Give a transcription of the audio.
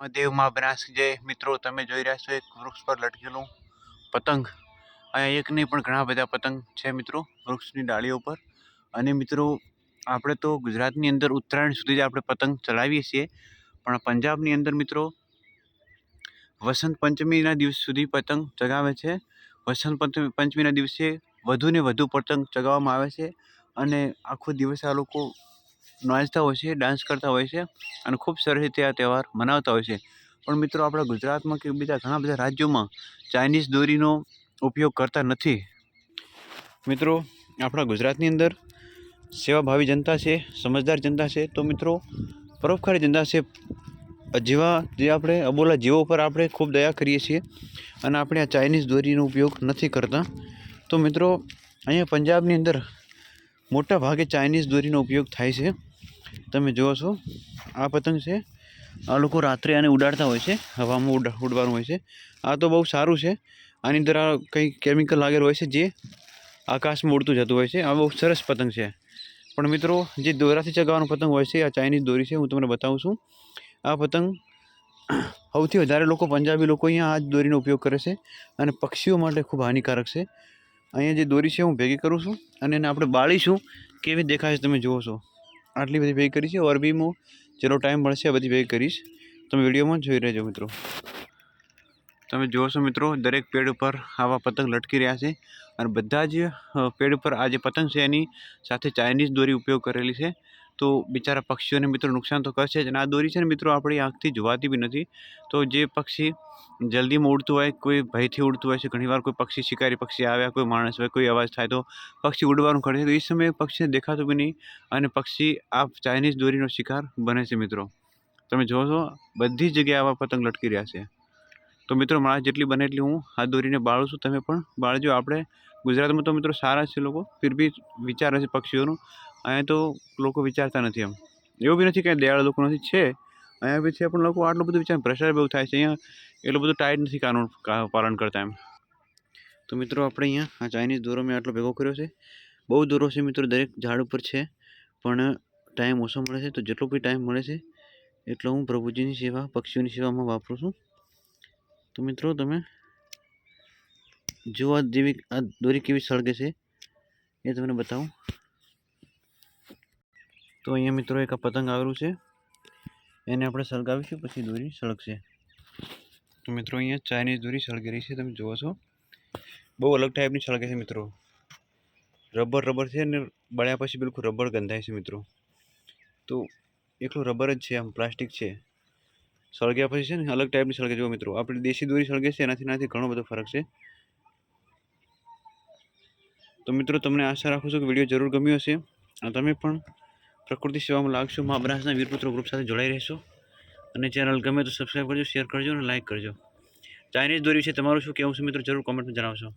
મહાદેવ મહાબનાસ જે મિત્રો, તમે જોઈ રહ્યા છો એક વૃક્ષ પર લટકેલું પતંગ. અહીંયા એક નહીં, પણ ઘણા બધા પતંગ છે મિત્રો, વૃક્ષની ડાળીઓ પર. અને મિત્રો, આપણે તો ગુજરાતની અંદર ઉત્તરાયણ સુધી જ આપણે પતંગ ચલાવીએ છીએ. પણ પંજાબની અંદર મિત્રો, વસંત પંચમીના દિવસ સુધી પતંગ ચગાવે છે. વસંત પંચમી પંચમીના દિવસે વધુને વધુ પતંગ ચગાવવામાં આવે છે. અને આખો દિવસ આ લોકો નાચતા હોય છે ડાન્સ કરતા હોય છે અને ખૂબ સરસ રીતે આ તહેવાર મનાવતા હોય છે. પણ મિત્રો, આપણા ગુજરાતમાં કે બીજા ઘણા બધા રાજ્યોમાં ચાઇનીઝ દોરીનો ઉપયોગ કરતા નથી. મિત્રો, આપણા ગુજરાતની અંદર સેવાભાવી જનતા છે, સમજદાર જનતા છે. તો મિત્રો, પરોપકારી જનતા છે. જેવા, જે આપણે અબોલા જીવો પર આપણે ખૂબ દયા કરીએ છીએ અને આપણે આ ચાઇનીઝ દોરીનો ઉપયોગ નથી કરતા. તો મિત્રો, અહીંયા પંજાબની અંદર મોટા ભાગે ચાઇનીઝ દોરીનો ઉપયોગ થાય છે. તમે જુઓ છો, આ પતંગ છે. આ લોકો રાત્રે આને ઉડાડતા હોય છે, હવામાં ઉડા, ઉડવાનું હોય છે. આ તો બહુ સારું છે. આની અંદર આ કંઈ કેમિકલ લાગેલું હોય છે જે આકાશમાં ઉડતું જતું હોય છે. આ બહુ સરસ પતંગ છે. પણ મિત્રો, જે દોરાથી ચગાવવાનો પતંગ હોય છે, આ ચાઇનીઝ દોરી છે, હું તમને બતાવું છું. આ પતંગ સૌથી વધારે લોકો, પંજાબી લોકો અહીંયા આ જ દોરીનો ઉપયોગ કરે છે અને પક્ષીઓ માટે ખૂબ હાનિકારક છે. અહીંયા જે દોરી છે, હું ભેગી કરું છું અને એને આપણે બાળીશું, કેવી દેખાય છે તમે જુઓ છો. આટલી બધી ભેગી કરી છે, ઓર બી હું જેટલો ટાઈમ મળશે આ બધી ભેગી કરીશ. તમે વિડીયોમાં જોઈ રહેજો મિત્રો. તમે જોશો મિત્રો, દરેક પેડ ઉપર આવા પતંગ લટકી રહ્યા છે અને બધા જ પેડ ઉપર આ જે પતંગ છે એની સાથે ચાઇનીઝ દોરી ઉપયોગ કરેલી છે. તો બિચારા પક્ષીઓને મિત્રો નુકસાન તો કરશે જ અને આ દોરી છે ને મિત્રો આપણી આંખથી જોવાતી બી નથી. તો જે પક્ષી જલ્દીમાં ઉડતું હોય, કોઈ ભયથી ઉડતું હોય છે, ઘણીવાર કોઈ પક્ષી શિકારી પક્ષી આવ્યા, કોઈ માણસ હોય, કોઈ અવાજ થાય તો પક્ષી ઉડવાનું કરે છે. તો એ સમયે પક્ષીને દેખાતું બી નહીં અને પક્ષી આ ચાઇનીઝ દોરીનો શિકાર બને છે મિત્રો. તમે જુઓ છો, બધી જગ્યાએ આવા પતંગ લટકી રહ્યા છે. તો મિત્રો મારા જેટલી બને એટલી હું આ દોરીને બાળું છું. તમે પણ બાળજો. આપણે ગુજરાતમાં તો મિત્રો સારા છે લોકો, ફિર બી વિચારે છે પક્ષીઓનું. અહીંયા તો લોકો વિચારતા નથી એમ. એવું બી નથી કે દયાળુ લોકો નથી, છે. અહીંયા બી છે, પણ લોકો આટલું બધું વિચાર ભ્રષ્ટાચાર બહુ થાય છે. અહીંયા એટલું બધું ટાઈટ નથી કાનૂન પાલન કરતા એમ. તો મિત્રો આપણે અહીંયા આ ચાઇનીઝ દોરો મેં આટલો ભેગો કર્યો છે. બહુ દોરો છે મિત્રો, દરેક ઝાડ ઉપર છે. પણ ટાઈમ ઓછો મળે છે, તો જેટલો બી ટાઈમ મળે છે, એટલો હું પ્રભુજીની સેવા, પક્ષીઓની સેવામાં વાપરું છું. તો મિત્રો તમે જો આ જેવી, આ દોરી કેવી સળગે છે, એ તમને બતાવું. તો અહીંયા મિત્રો એક પતંગ આવેલું છે. એને આપણે સળગાવીશું, પછી દોરી સળગશે. તો મિત્રો અહીંયા ચાઇનીઝ દોરી સળગી રહી છે, તમે જુઓ છો. બહુ અલગ ટાઈપની સળગે છે મિત્રો. રબર રબર છે અને બળ્યા પછી બિલકુલ રબર ગંધાય છે મિત્રો. તો એકલું રબર જ છે, આમ પ્લાસ્ટિક છે. સળગ્યા પછી છે ને અલગ ટાઈપની સળગે જુઓ મિત્રો, આપણે દેશી દોરી સળગે છે, એનાથી એનાથી ઘણો બધો ફરક છે. તો મિત્રો, તમને આશા રાખું છું કે વીડિયો જરૂર ગમ્યો હશે. અને તમે પણ પ્રકૃતિ સેવામાં લાગશું. મા બનાસના વીરપુત્રો ગ્રુપ સાથે જોડાઈ રહેશો. અને ચેનલ ગમે તો સબસ્ક્રાઈબ કરજો શેર કરજો અને લાઇક કરજો. ચાઇનીઝ દોરી છે તમારું શું કહેવું છે મિત્રો? જરૂર કોમેન્ટમાં જણાવશો.